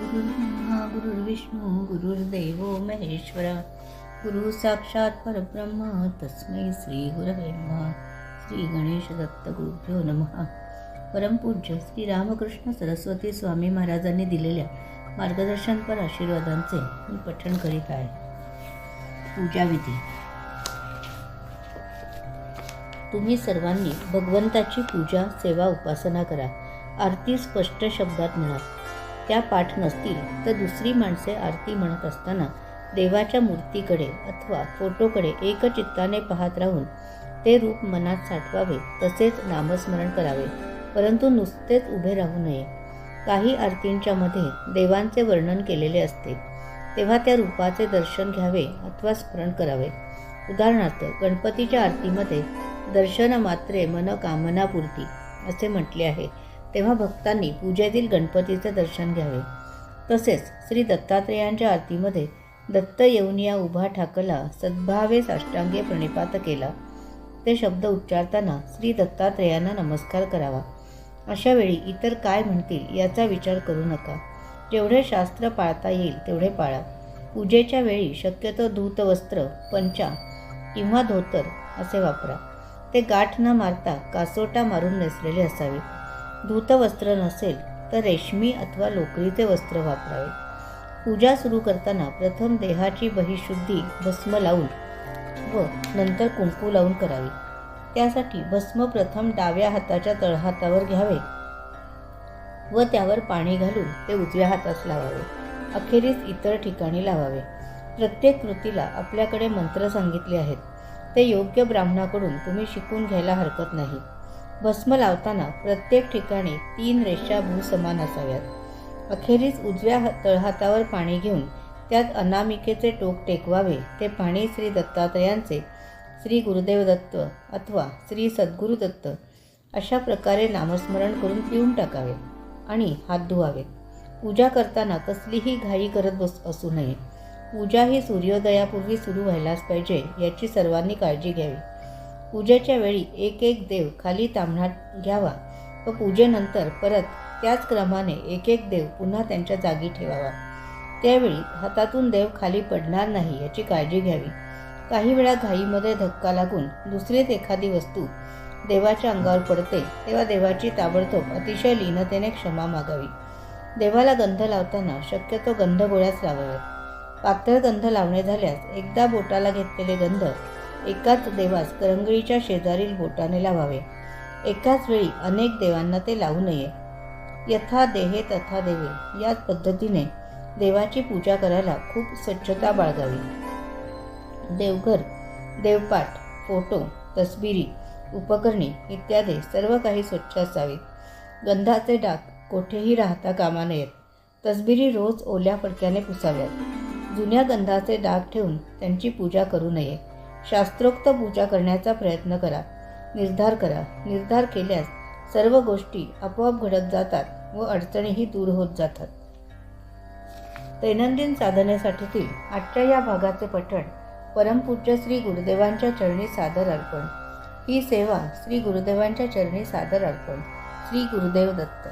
गुरुर्ब्रह्मा गुरुर्विष्णू गुरुर्देव महेश्वर। गुरु साक्षात परब्रह्म तस्मै श्री गुरवे श्री गणेश दत्त गुरुभ्यो नमः। परमपूज्य श्री रामकृष्ण सरस्वती स्वामी महाराजांनी दिलेल्या मार्गदर्शनपर आशीर्वादांचे मी पठण करीत आहे. पूजाविधी तुम्ही सर्वांनी भगवंताची पूजा सेवा उपासना करा. आरती स्पष्ट शब्दात म्हणा. त्या पाठ नसतील तर दुसरी माणसे आरती म्हणत असताना देवाच्या मूर्तीकडे अथवा फोटोकडे एकचित्ताने पाहत राहून ते रूप मनात साठवावे तसेच नामस्मरण करावे परंतु नुसतेच उभे राहू नये. काही आरतींच्या मध्ये देवांचे वर्णन केलेले असते. तेव्हा त्या रूपाचे दर्शन घ्यावे अथवा स्मरण करावे. उदाहरणार्थ गणपतीच्या आरतीमध्ये दर्शन मात्रे मन कामनापूर्ती असे म्हटले आहे. तेव्हा भक्तांनी पूजेतील गणपतीचे दर्शन घ्यावे. तसेच श्री दत्तात्रेयांच्या आरतीमध्ये दत्त येऊनिया उभा ठाकला सद्भावे साष्टांगे प्रणिपात केला. ते शब्द उच्चारताना श्री दत्तात्रेयांना नमस्कार करावा. अशा वेळी इतर काय म्हणतील याचा विचार करू नका. जेवढे शास्त्र पाळता येईल तेवढे पाळा. पूजेच्या वेळी शक्यतो धूत वस्त्र पंचा किंवा धोतर असे वापरा. ते गाठ न मारता कासोटा मारून नेसलेले असावे. धूत वस्त्र नसेल तर रेशमी अथवा लोकरीचे वस्त्र वापरावे. पूजा सुरू करताना प्रथम देहाची बहिशुद्धी भस्म लावून व नंतर कुंकू लावून करावी. त्यासाठी भस्म प्रथम डाव्या हाताच्या तळहातावर घ्यावे व त्यावर पाणी घालून ते उजव्या हातात लावावे. अखेरीस इतर ठिकाणी लावावे. प्रत्येक कृतीला आपल्याकडे मंत्र सांगितले आहेत. ते योग्य ब्राह्मणाकडून तुम्ही शिकून घ्यायला हरकत नाही. भस्म लावताना प्रत्येक ठिकाणी तीन रेषा भूसमान असाव्यात. अखेरीस उजव्या तळहातावर पाणी घेऊन त्यात अनामिकेचे टोक टेकवावे ते पाणी श्री दत्तात्रयांचे श्री गुरुदेव दत्त अथवा श्री सद्गुरु दत्त अशा प्रकारे नामस्मरण करून पिऊन टाकावे आणि हात धुवावेत पूजा करताना कसलीही घाई करत बस असू नये. पूजा ही सूर्योदयापूर्वी सुरू व्हायलाच पाहिजे याची सर्वांनी काळजी घ्यावी. पूजेच्या वेळी एक एक देव खाली तांबणात घ्यावा व पूजेनंतर परत त्याच क्रमाने एक एक देव पुन्हा त्यांच्या जागी ठेवावा. त्यावेळी हातातून देव खाली पडणार नाही याची काळजी घ्यावी. काही वेळा घाईमध्ये धक्का लागून दुसरीच एखादी वस्तू देवाच्या अंगावर पडते तेव्हा देवाची ताबडतोब अतिशय लीनतेने क्षमा मागावी. देवाला गंध लावताना शक्यतो गंध गोळ्याच लावाव्यात पातळ गंध लावणे झाल्यास एकदा बोटाला घेतलेले गंध एकाच देवास करंगळीच्या शेजारील बोटाने लावावे. एकाच वेळी अनेक देवांना ते लावू नये. यथा देहे तथा देवे. याच पद्धतीने देवाची पूजा करायला खूप स्वच्छता बाळगावी. देवघर देवपाठ फोटो तस्बिरी उपकरणे इत्यादी सर्व काही स्वच्छ असावीत. गंधाचे डाग कोठेही राहता कामा नयेत. तसबिरी रोज ओल्या फडक्याने पुसाव्यात. जुन्या गंधाचे डाग ठेवून त्यांची पूजा करू नये. शास्त्रोक्त पूजा करण्याचा प्रयत्न करा. निर्धार करा. निर्धार केल्यास सर्व गोष्टी आपोआप घडत जातात व अडचणीही दूर होत जातात. दैनंदिन साधनेसाठीतील आजच्या या भागाचे पठण परमपूज्य श्री गुरुदेवांच्या चरणी सादर अर्पण. ही सेवा श्री गुरुदेवांच्या चरणी सादर अर्पण. श्री गुरुदेव दत्त.